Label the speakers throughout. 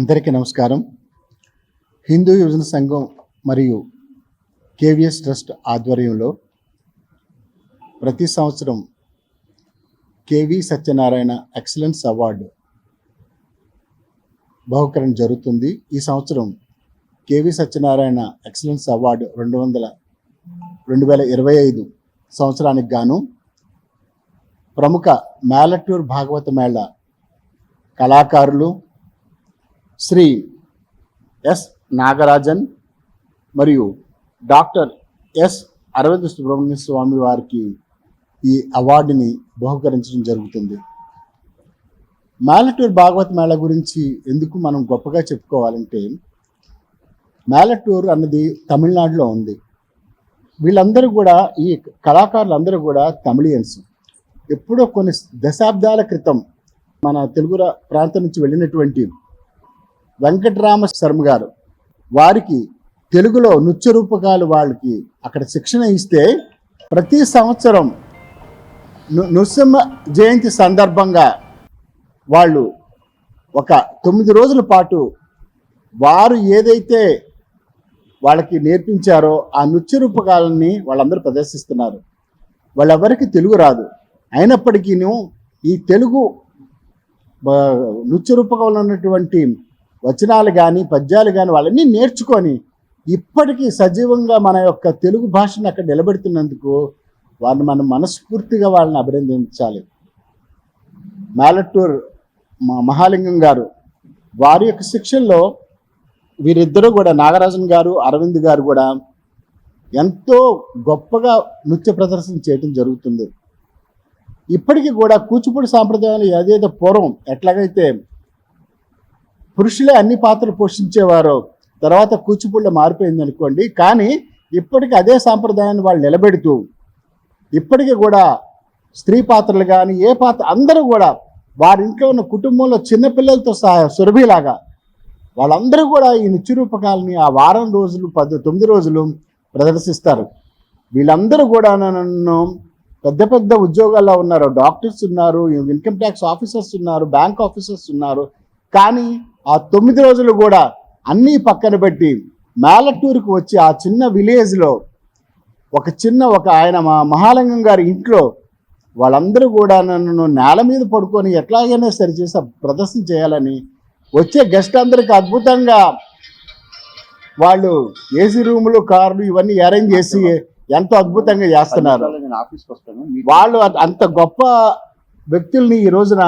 Speaker 1: అందరికీ నమస్కారం. హిందూ యువజన సంఘం మరియు కేవిఎస్ ట్రస్ట్ ఆధ్వర్యంలో ప్రతి సంవత్సరం కేవి సత్యనారాయణ ఎక్సలెన్స్ అవార్డు బహుకరణ జరుగుతుంది. ఈ సంవత్సరం కేవి సత్యనారాయణ ఎక్సలెన్స్ అవార్డు రెండు వందల రెండు వేల ఇరవై ఐదు సంవత్సరానికి గాను ప్రముఖ మేలటూర్ భాగవత మేళ కళాకారులు శ్రీ ఎస్ నాగరాజన్ మరియు డాక్టర్ ఎస్ అరవింద్ సుబ్రహ్మణ్య స్వామి వారికి ఈ అవార్డుని బహుకరించడం జరుగుతుంది. మేలటూరు భాగవత మేళ గురించి ఎందుకు మనం గొప్పగా చెప్పుకోవాలంటే మేలటూరు అన్నది తమిళనాడులో ఉంది. వీళ్ళందరూ కూడా ఈ కళాకారులందరూ కూడా తమిళియన్స్. ఎప్పుడో కొన్ని దశాబ్దాల క్రితం మన తెలుగు ప్రాంతం నుంచి వెళ్ళినటువంటి వెంకటరామ శర్మ గారు వారికి తెలుగులో నృత్య రూపకాలు వాళ్ళకి అక్కడ శిక్షణ ఇస్తే ప్రతి సంవత్సరం నృసింహ జయంతి సందర్భంగా వాళ్ళు ఒక తొమ్మిది రోజుల పాటు వారు ఏదైతే వాళ్ళకి నేర్పించారో ఆ నృత్య రూపకాలని వాళ్ళందరూ ప్రదర్శిస్తున్నారు. వాళ్ళెవరికి తెలుగు రాదు. అయినప్పటికీను ఈ తెలుగు నృత్య రూపకంలో ఉన్నటువంటి వచనాలు కానీ పద్యాలు కానీ వాళ్ళన్నీ నేర్చుకొని ఇప్పటికీ సజీవంగా మన యొక్క తెలుగు భాషను అక్కడ నిలబెడుతున్నందుకు వారిని మనం మనస్ఫూర్తిగా వాళ్ళని అభినందించాలి. మేలట్టూర్ మహాలింగం గారు వారి యొక్క శిక్షణలో వీరిద్దరూ కూడా నాగరాజన్ గారు అరవింద్ గారు కూడా ఎంతో గొప్పగా నృత్య ప్రదర్శన చేయటం జరుగుతుంది. ఇప్పటికీ కూడా కూచిపూడి సాంప్రదాయాలు ఏదైతే పూర్వం ఎట్లాగైతే పురుషులే అన్ని పాత్రలు పోషించేవారు. తర్వాత కూచిపూడిలో మారిపోయింది అనుకోండి. కానీ ఇప్పటికీ అదే సాంప్రదాయాన్ని వాళ్ళు నిలబెడుతూ ఇప్పటికీ కూడా స్త్రీ పాత్రలు కానీ ఏ పాత్ర అందరూ కూడా వారి ఇంట్లో ఉన్న కుటుంబంలో చిన్నపిల్లలతో సహా సురభిలాగా వాళ్ళందరూ కూడా ఈ నిత్యరూపకాలని ఆ వారం రోజులు పది తొమ్మిది రోజులు ప్రదర్శిస్తారు. వీళ్ళందరూ కూడా నన్ను పెద్ద పెద్ద ఉద్యోగాల్లో ఉన్నారు. డాక్టర్స్ ఉన్నారు ఇన్కమ్ ట్యాక్స్ ఆఫీసర్స్ ఉన్నారు బ్యాంక్ ఆఫీసర్స్ ఉన్నారు. కానీ ఆ తొమ్మిది రోజులు కూడా అన్నీ పక్కన పెట్టి మేలటూరుకు వచ్చి ఆ చిన్న విలేజ్లో ఒక చిన్న ఒక ఆయన మా మహాలింగం గారి ఇంట్లో వాళ్ళందరూ కూడా నన్ను నేల మీద పడుకొని ఎట్లాగైనా సరి చేసి ప్రదర్శన చేయాలని వచ్చే గెస్ట్ అందరికి అద్భుతంగా వాళ్ళు ఏసీ రూములు కార్లు ఇవన్నీ అరేంజ్ చేసి ఎంతో అద్భుతంగా చేస్తున్నారు. వాళ్ళు అంత గొప్ప వ్యక్తుల్ని ఈ రోజున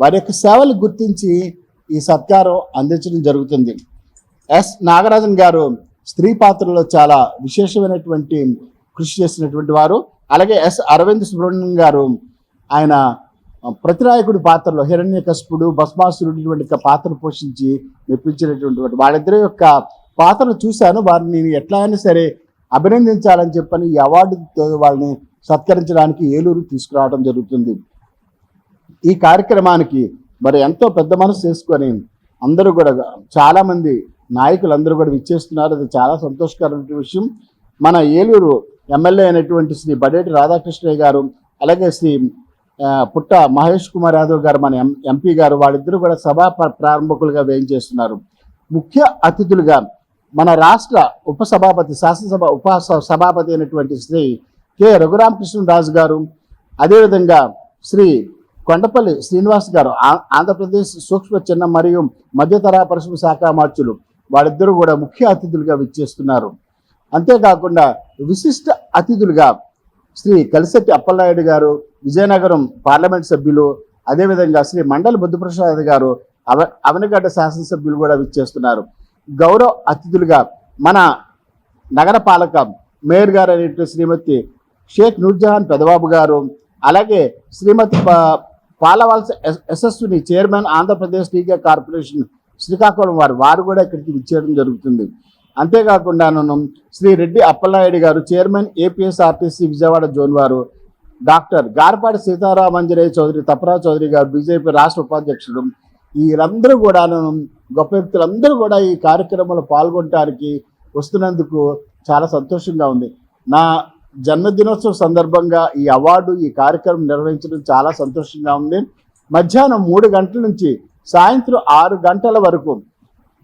Speaker 1: వారి యొక్క సేవలు గుర్తించి ఈ సత్కారం అందించడం జరుగుతుంది. ఎస్ నాగరాజన్ గారు స్త్రీ పాత్రలో చాలా విశేషమైనటువంటి కృషి చేసినటువంటి వారు. అలాగే ఎస్ అరవింద్ సుబ్రహ్మణ్యం గారు ఆయన ప్రతినాయకుడి పాత్రలో హిరణ్యకశిపుడు భస్మాసురుడు ఇటువంటి పాత్ర పోషించి మెప్పించినటువంటి వాడు. వాళ్ళిద్దరి యొక్క పాత్రను చూశాను. వారిని నేను ఎట్లా అయినా సరే అభినందించాలని చెప్పని ఈ అవార్డు వాళ్ళని సత్కరించడానికి ఏలూరు తీసుకురావడం జరుగుతుంది. ఈ కార్యక్రమానికి మరి ఎంతో పెద్ద మనసు చేసుకొని అందరూ కూడా చాలామంది నాయకులు అందరూ కూడా విచ్చేస్తున్నారు. అది చాలా సంతోషకరమైన విషయం. మన ఏలూరు ఎమ్మెల్యే అయినటువంటి శ్రీ బడేటి రాధాకృష్ణయ్య గారు అలాగే శ్రీ పుట్ట మహేష్ కుమార్ యాదవ్ గారు మన ఎం ఎంపీ గారు వాళ్ళిద్దరూ కూడా సభా ప్రారంభకులుగా వేయించేస్తున్నారు. ముఖ్య అతిథులుగా మన రాష్ట్ర ఉపసభాపతి శాసనసభ ఉప సభాపతి అయినటువంటి శ్రీ కె. రఘురామకృష్ణరాజు గారు అదేవిధంగా శ్రీ కొండపల్లి శ్రీనివాస్ గారు ఆ- ఆంధ్రప్రదేశ్ సూక్ష్మ చిన్న మరియు మధ్యతర పరిశ్రమ శాఖ మార్చులు వాళ్ళిద్దరూ కూడా ముఖ్య అతిథులుగా విచ్చేస్తున్నారు. అంతేకాకుండా విశిష్ట అతిథులుగా శ్రీ కలిశెట్టి అప్పలనాయుడు గారు విజయనగరం పార్లమెంట్ సభ్యులు అదేవిధంగా శ్రీ మండలి బుద్ధప్రసాద్ గారు అవ అవనగడ్డ శాసనసభ్యులు కూడా విచ్చేస్తున్నారు. గౌరవ అతిథులుగా మన నగరపాలక మేయర్ గారు అనేటువంటి శ్రీమతి షేక్ నూర్జహాన్ పెదబాబు గారు అలాగే శ్రీమతి పాలవలస యశస్విని చైర్మన్ ఆంధ్రప్రదేశ్ టీకా కార్పొరేషన్ శ్రీకాకుళం వారు వారు కూడా ఇక్కడికి విచ్చేయడం జరుగుతుంది. అంతేకాకుండా శ్రీ రెడ్డి అప్పలనాయుడు గారు చైర్మన్ ఏపీఎస్ఆర్టీసీ విజయవాడ జోన్ వారు డాక్టర్ గార్పాటి సీతారామంజనేయ చౌదరి తపరా చౌదరి గారు బీజేపీ రాష్ట్ర ఉపాధ్యక్షుడు వీరందరూ కూడా గొప్ప వ్యక్తులందరూ కూడా ఈ కార్యక్రమంలో పాల్గొనడానికి వస్తున్నందుకు చాలా సంతోషంగా ఉంది. నా జన్మదినోత్సవం సందర్భంగా ఈ అవార్డు ఈ కార్యక్రమం నిర్వహించడం చాలా సంతోషంగా ఉంది. మధ్యాహ్నం మూడు గంటల నుంచి సాయంత్రం ఆరు గంటల వరకు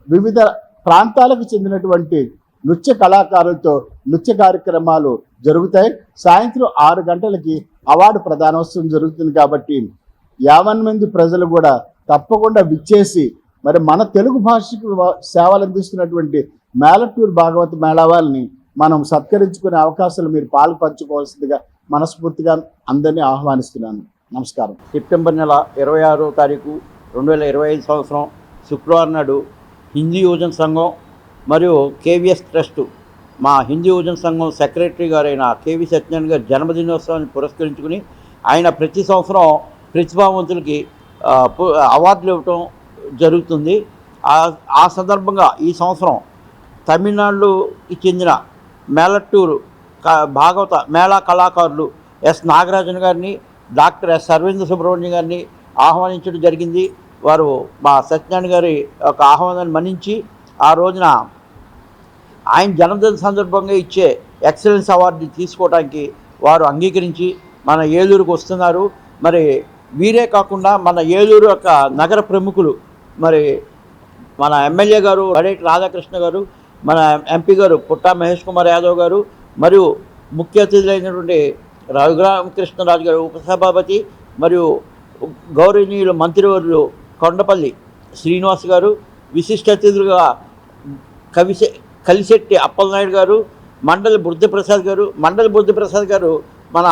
Speaker 1: వివిధ ప్రాంతాలకు చెందినటువంటి నృత్య కళాకారులతో నృత్య కార్యక్రమాలు జరుగుతాయి. సాయంత్రం ఆరు గంటలకి అవార్డు ప్రధానోత్సవం జరుగుతుంది కాబట్టి యావన్ మంది ప్రజలు కూడా తప్పకుండా విచ్చేసి మరి మన తెలుగు భాషకు సేవలు అందిస్తున్నటువంటి మేలటూరు భాగవత మేళావాల్ని మనం సత్కరించుకునే అవకాశాలు మీరు పాలు పంచుకోవాల్సిందిగా మనస్ఫూర్తిగా అందరినీ ఆహ్వానిస్తున్నాను. నమస్కారం.
Speaker 2: సెప్టెంబర్ నెల ఇరవై ఆరో తారీఖు రెండు వేల ఇరవై ఐదు సంవత్సరం శుక్రవారం నాడు హిందీ యువజన సంఘం మరియు కేవీఎస్ ట్రస్ట్ మా హిందీ యువజన సంఘం సెక్రటరీ గారైన కేవీ సత్యనారాయణ గారి జన్మదినోత్సవాన్ని పురస్కరించుకుని ఆయన ప్రతి సంవత్సరం ప్రతిభావంతులకి అవార్డులు ఇవ్వటం జరుగుతుంది. ఆ సందర్భంగా ఈ సంవత్సరం తమిళనాడుకి చెందిన మేలట్టూరు భాగవత మేళా కళాకారులు ఎస్ నాగరాజన్ గారిని డాక్టర్ ఎస్ అరవింద సుబ్రహ్మణ్యం గారిని ఆహ్వానించడం జరిగింది. వారు మా సత్యనారాయణ గారి యొక్క ఆహ్వానాన్ని మన్నించి ఆ రోజున ఆయన జన్మదిన సందర్భంగా ఇచ్చే ఎక్సలెన్స్ అవార్డు తీసుకోవడానికి వారు అంగీకరించి మన ఏలూరుకు వస్తున్నారు. మరి వీరే కాకుండా మన ఏలూరు యొక్క నగర ప్రముఖులు మరి మన ఎమ్మెల్యే గారు వడేటి రాధాకృష్ణ గారు మన ఎంపీ గారు పుట్టా మహేష్ కుమార్ యాదవ్ గారు మరియు ముఖ్య అతిథులైనటువంటి రఘురామకృష్ణరాజు గారు ఉపసభాపతి మరియు గౌరవనీయులు మంత్రివర్యులు కొండపల్లి శ్రీనివాస్ గారు విశిష్ట అతిథులుగా కవిశె కలిశెట్టి అప్పలనాయుడు గారు మండలి బుద్ధప్రసాద్ గారు మండలి బుద్ధప్రసాద్ గారు మన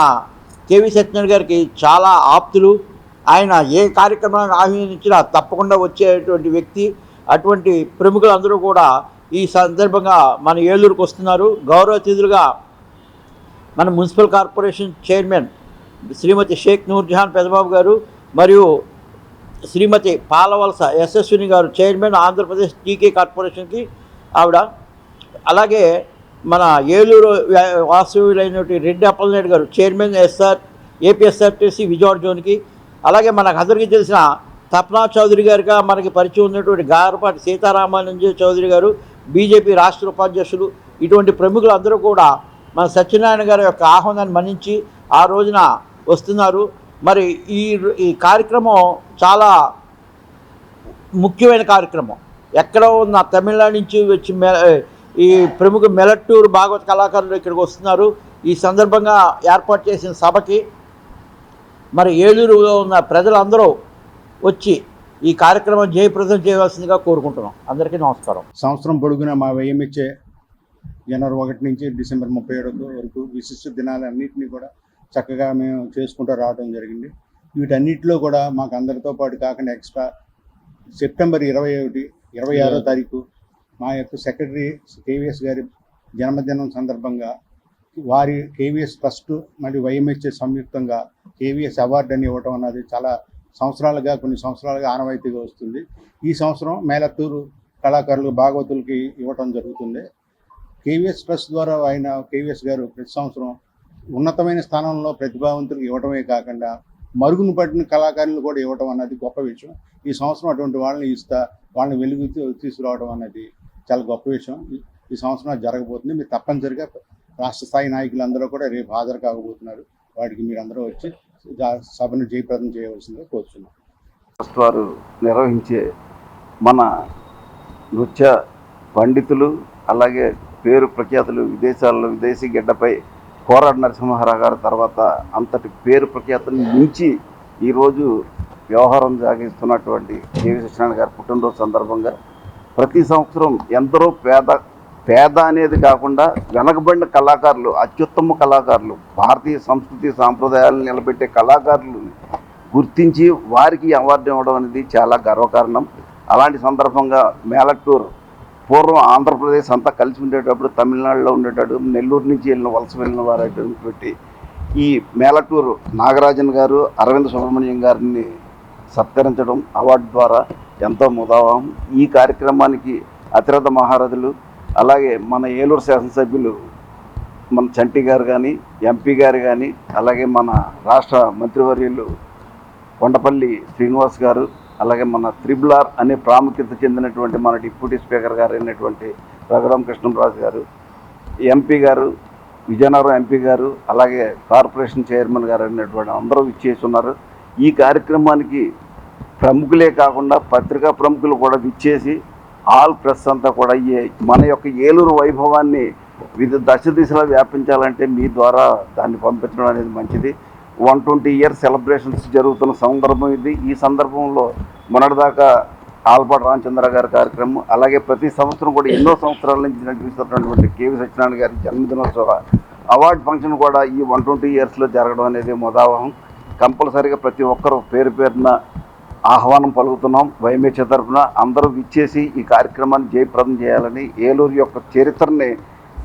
Speaker 2: కేవి సత్యనారాయణ గారికి చాలా ఆప్తులు. ఆయన ఏ కార్యక్రమాన్ని ఆహ్వానించినా తప్పకుండా వచ్చేటువంటి వ్యక్తి. అటువంటి ప్రముఖులందరూ కూడా ఈ సందర్భంగా మన ఏలూరుకు వస్తున్నారు. గౌరవ అతిథులుగా మన municipal corporation chairman Shrimati Sheikh Noorjahan Pedababu గారు మరియు శ్రీమతి పాలవలస యశస్విని గారు చైర్మన్ ఆంధ్రప్రదేశ్ టీకే కార్పొరేషన్కి ఆవిడ. అలాగే మన ఏలూరు వ్యా- రెడ్డి అప్పలనాయుడు గారు చైర్మన్ ఎస్ఆర్ ఏపీఎస్ఆర్టీసీ విజయవాడ జోన్కి. అలాగే మనకు అందరికీ తెలిసిన తప్నా చౌదరి గారిగా మనకి పరిచయం ఉన్నటువంటి గారపాటి సీతారామానంజ చౌదరి గారు బీజేపీ రాష్ట్ర ఉపాధ్యక్షులు ఇటువంటి ప్రముఖులు అందరూ కూడా మన సత్యనారాయణ గారి యొక్క ఆహ్వానాన్ని మన్నించి ఆ రోజున వస్తున్నారు. మరి ఈ ఈ కార్యక్రమం చాలా ముఖ్యమైన కార్యక్రమం. ఎక్కడ ఉన్న తమిళనాడు నుంచి వచ్చి మె ఈ ప్రముఖ మెలట్టూరు భాగవత కళాకారులు ఇక్కడికి వస్తున్నారు. ఈ సందర్భంగా ఏర్పాటు చేసిన సభకి మరి ఏలూరులో ఉన్న ప్రజలందరూ వచ్చి ఈ కార్యక్రమం జయప్రదం చేయవలసిందిగా కోరుకుంటున్నాం. అందరికీ నమస్కారం.
Speaker 1: సంవత్సరం పొడుగున మా వ్యయమిచ్చే జనవరి ఒకటి నుంచి డిసెంబర్ ముప్పై ఏడు వరకు విశిష్ట దినాలన్నింటినీ కూడా చక్కగా మేము చేసుకుంటూ రావడం జరిగింది. వీటన్నిటిలో కూడా మాకు అందరితో పాటు కాకుండా ఎక్స్ట్రా సెప్టెంబర్ ఇరవై ఒకటి ఇరవై ఆరో తారీఖు మా యొక్క సెక్రటరీ కేవీఎస్ గారి జన్మదినం సందర్భంగా వారి కేవీఎస్ ట్రస్ట్ మరియు వైఎంహెచ్ఏ సంయుక్తంగా కేవీఎస్ అవార్డు అని ఇవ్వటం అన్నది చాలా సంవత్సరాలుగా కొన్ని సంవత్సరాలుగా ఆనవాయితీగా వస్తుంది. ఈ సంవత్సరం మేలత్తూరు కళాకారులు భాగవతులకి ఇవ్వటం జరుగుతుంది. కేవీఎస్ ట్రస్ట్ ద్వారా ఆయన కేవీఎస్ గారు ప్రతి సంవత్సరం ఉన్నతమైన స్థానంలో ప్రతిభావంతులకు ఇవ్వటమే కాకుండా మరుగున పట్టిన కళాకారులు కూడా ఇవ్వటం అన్నది గొప్ప విషయం. ఈ సంవత్సరం అటువంటి వాళ్ళని ఇస్తా వాళ్ళని వెలుగు తీసుకురావడం అన్నది చాలా గొప్ప విషయం. ఈ- సంవత్సరం అది జరగబోతుంది. మీరు తప్పనిసరిగా రాష్ట్ర స్థాయి నాయకులందరూ కూడా రేపు హాజరు కాకపోతున్నారు. వాటికి మీరు అందరూ వచ్చి సభను జయప్రదం చేయవలసిందిగా కోరుతున్నాం
Speaker 3: ట్రస్ట్ వారు నిర్వహించే మన నృత్య పండితులు అలాగే పేరు ప్రఖ్యాతులు విదేశాల్లో విదేశీ గడ్డపై కోరాడు నరసింహారావు గారి తర్వాత అంతటి పేరు ప్రఖ్యాతులను మించి ఈరోజు వ్యవహారం సాగిస్తున్నటువంటి కేవీ సత్యనారాయణ గారి పుట్టినరోజు సందర్భంగా ప్రతి సంవత్సరం ఎందరో పేద పేద అనేది కాకుండా వెనకబడిన కళాకారులు అత్యుత్తమ కళాకారులు భారతీయ సంస్కృతి సాంప్రదాయాలను నిలబెట్టే కళాకారులు గుర్తించి వారికి అవార్డు ఇవ్వడం అనేది చాలా గర్వకారణం. అలాంటి సందర్భంగా మేలట్టూరు పూర్వం ఆంధ్రప్రదేశ్ అంతా కలిసి ఉండేటప్పుడు తమిళనాడులో ఉండేటప్పుడు నెల్లూరు నుంచి వెళ్ళిన వలస వెళ్ళిన వారు పెట్టి ఈ మేలటూరు నాగరాజన్ గారు అరవింద్ సుబ్రహ్మణ్యం గారిని సత్కరించడం అవార్డు ద్వారా ఎంతో ముదావం ఈ కార్యక్రమానికి అతిరథ మహారథులు అలాగే మన ఏలూరు శాసనసభ్యులు మన చంటి గారు కానీ ఎంపీ గారు కానీ అలాగే మన రాష్ట్ర మంత్రివర్యులు కొండపల్లి శ్రీనివాస్ గారు అలాగే మన త్రిబుల్ ఆర్ అనే ప్రాముఖ్యత చెందినటువంటి మన డిప్యూటీ స్పీకర్ గారు అయినటువంటి రఘురామ కృష్ణరాజు గారు ఎంపీ గారు విజయనగరం ఎంపీ గారు అలాగే కార్పొరేషన్ చైర్మన్ గారు అయినటువంటి అందరూ ఇచ్చేసి ఉన్నారు ఈ కార్యక్రమానికి ప్రముఖులే కాకుండా పత్రికా ప్రముఖులు కూడా విచ్చేసి ఆల్ ప్రెస్ అంతా కూడా ఈ మన యొక్క ఏలూరు వైభవాన్ని వివిధ దశ దిశలో వ్యాపించాలంటే మీ ద్వారా దాన్ని పంపించడం అనేది మంచిది. వన్ ట్వంటీ ఇయర్స్ సెలబ్రేషన్స్ జరుగుతున్న సందర్భం ఇది. ఈ సందర్భంలో మొన్నటిదాకా ఆల్పాటి రామచంద్ర గారి కార్యక్రమం అలాగే ప్రతి సంవత్సరం కూడా ఎన్నో సంవత్సరాల నుంచి నడిపిస్తున్నటువంటి కేవీ సత్యనారాయణ గారి జన్మదినోత్సవ అవార్డు ఫంక్షన్ కూడా ఈ వన్ ట్వంటీ ఇయర్స్లో జరగడం అనేది మొదావహం కంపల్సరీగా ప్రతి ఒక్కరూ పేరు పేరున ఆహ్వానం పలుకుతున్నాం. వైమేచ తరఫున అందరూ విచ్చేసి ఈ కార్యక్రమాన్ని జయప్రదం చేయాలని ఏలూరు యొక్క చరిత్రని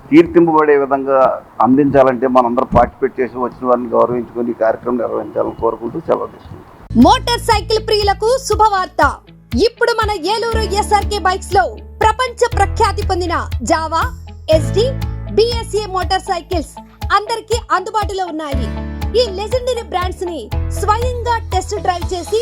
Speaker 3: కీర్తింపబడే విధంగా అందించాలంటే మనందరూ పార్టిసిపేట్ చేసి వచ్చిన వారిని గౌరవించుకొని ఈ కార్యక్రమం నిర్వహించాలని కోరుకుంటూ సెలవు తీసుకుంటాం
Speaker 4: మోటార్ సైకిల్ ప్రియులకు శుభవార్త. ఇప్పుడు మన ఏలూరు ఎస్ఆర్కే బైక్స్లో ప్రపంచ ప్రఖ్యాతి పొందిన Jawa SD BSA motorcycles అందరికీ అందుబాటులో ఉన్నాయి. ఈ లెజెండరీ బ్రాండ్స్ని స్వయంగా టెస్ట్ డ్రైవ్ చేసి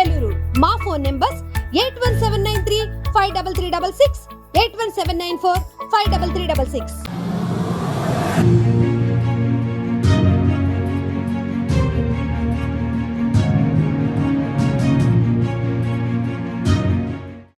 Speaker 4: Eluru. మా phone numbers eight one seven nine three five double three double six eight one seven nine four five double three double six.